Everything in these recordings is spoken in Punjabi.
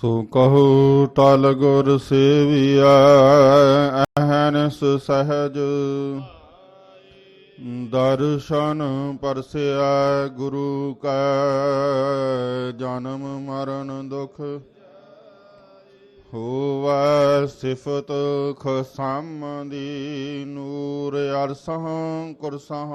ਸੋ ਕਹੋ ਤਲ ਗੁਰ ਸੇਵੀਐ, ਅਹਨਸ ਸਹਜ। ਦਰਸ਼ਨ ਪਰਸਿਆ ਗੁਰੂ ਕੈ, ਜਨਮ ਮਰਨ ਦੁਖ ਹੋਵੈ, ਸਿਫਤ ਖਸਮ ਦੀ ਨੂਰ ਅਰਸਹ, ਕੁਰਸਹ।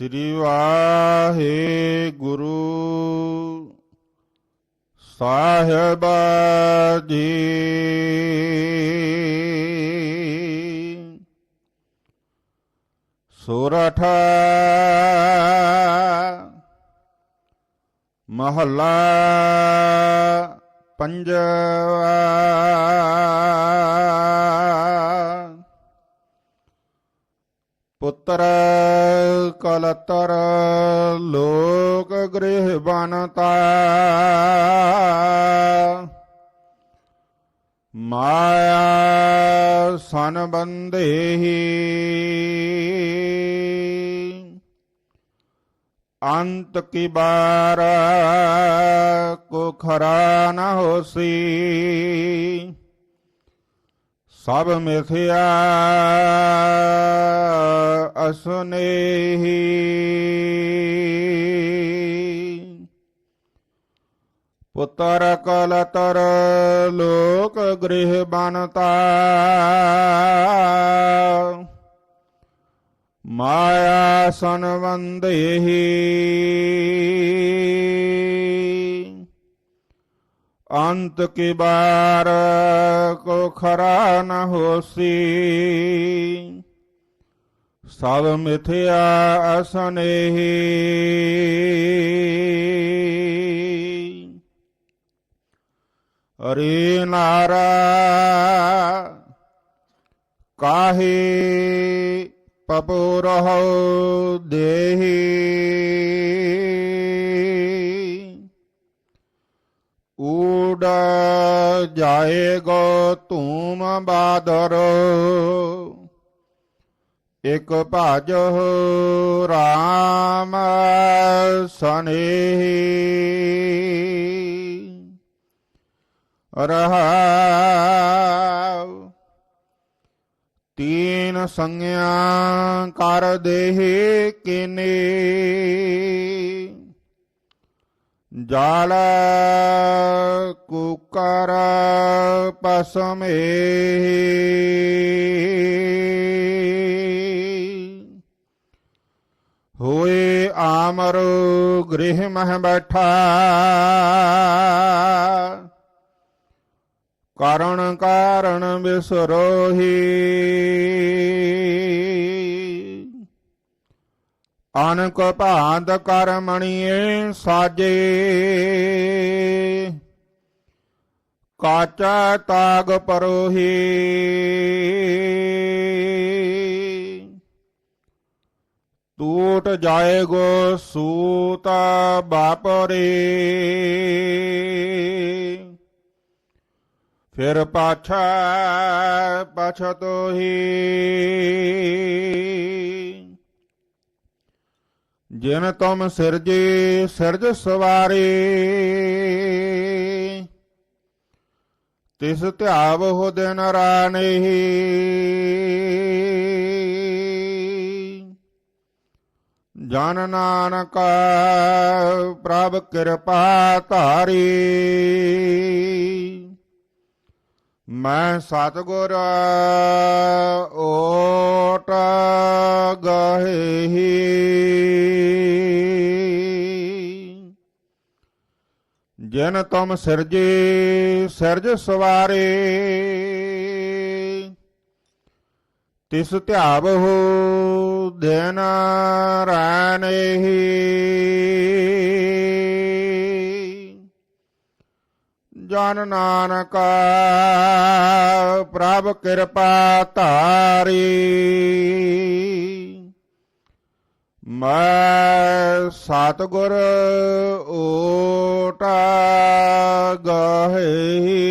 ਸ੍ਰੀ ਵਾਹਿਗੁਰੂ। ਸਾਹਿਬ ਜੀ। ਸੋਰਠ ਮਹੱਲਾ ਪੰਜਵਾ। ਪੁੱਤਰ ਕਲਤਰ ਲੋਕ ਗ੍ਰਹਿ ਬਨਤਾ ਮਾਇਆ ਸਨ ਬੰਦੇਹੀ ਅੰਤ ਕੀ ਬਾਰ ਕੋ ਖਰਾ ਨ ਹੋਸੀ ਸਭ ਮਿਥਿਆ ਅਸਨੇਹੀ। ਪੁੱਤਰ ਕਲਤਰ ਲੋਕ ਗ੍ਰਹਿ ਬਨਤਾ ਮਾਇਆ ਸੰਵੰਦੇਹੀ ਅੰਤ ਕੀ ਬਾਰ ਕੋ ਖਰਾ ਨ ਹੋਸੀ। ਸਭ ਮਿਥਿਆ ਅਸਨੇਹੀ ਅਰੇ ਨਾਰਾ ਕਾਹੇ ਪਪੋ ਰਹੋ ਦੇਹੀ। ਉਡ ਜਾਏਗੋ ਧੂਮ ਬਾਦਰ। ਇਕ ਭਜ ਰਾਮ ਸਨੇਹੀ ਰਹਾਉ। ਤੀਨ ਸੰਗਿਆ ਕਰ ਦੇਹੀ ਕਿਨੇ। ਜਾਲ ਕੁਕਰ ਪਸਮੇ ਹੋਏ ਆਮਰ ਗ੍ਰਹਿ ਮਹਿ ਬੈਠਾ। ਕਰਣ ਕਾਰਣ ਬਿਸਰੋਹੀ। ਅਨਕ ਭਾਂਤ ਕਰਮਣੀਏ ਸਾਜੇ। ਕਾਚਾ ਤਾਗ ਪਰੋਹੀ। ਉੱਠ ਜਾਏ ਗੋ ਸੂਤ ਬਾਪਰੇ ਫਿਰ ਪਾਛਾ ਪਛਤੋਹੀ ਜਿਨ ਤੁਮ ਸਿਰਜੇ, ਸਿਰਜ ਸਵਾਰੇ। ਤਿਸ ਧਿਆਵ ਹੋ ਦਿਨ ਰਾਣੇਹੀ। ਜਨ ਨਾਨਕ ਪ੍ਰਭ ਕਿਰਪਾ ਧਾਰੀ। ਮੈਂ ਸਤਗੁਰ ਓਟ ਗਹੀ। ਜਿਨ ਤੁਮ ਸਿਰਜੇ, ਸਿਰਜ ਸਵਾਰੇ। ਤਿਸ ਧਿਆਵਹੁ ਦਿਨ ਰਾਨੇਹੀ ਜਨ ਨਾਨਕ ਪ੍ਰਭ ਕਿਰਪਾ ਧਾਰੀ। ਮੈਂ ਸਤਗੁਰ ਓਟ ਗਹੀ।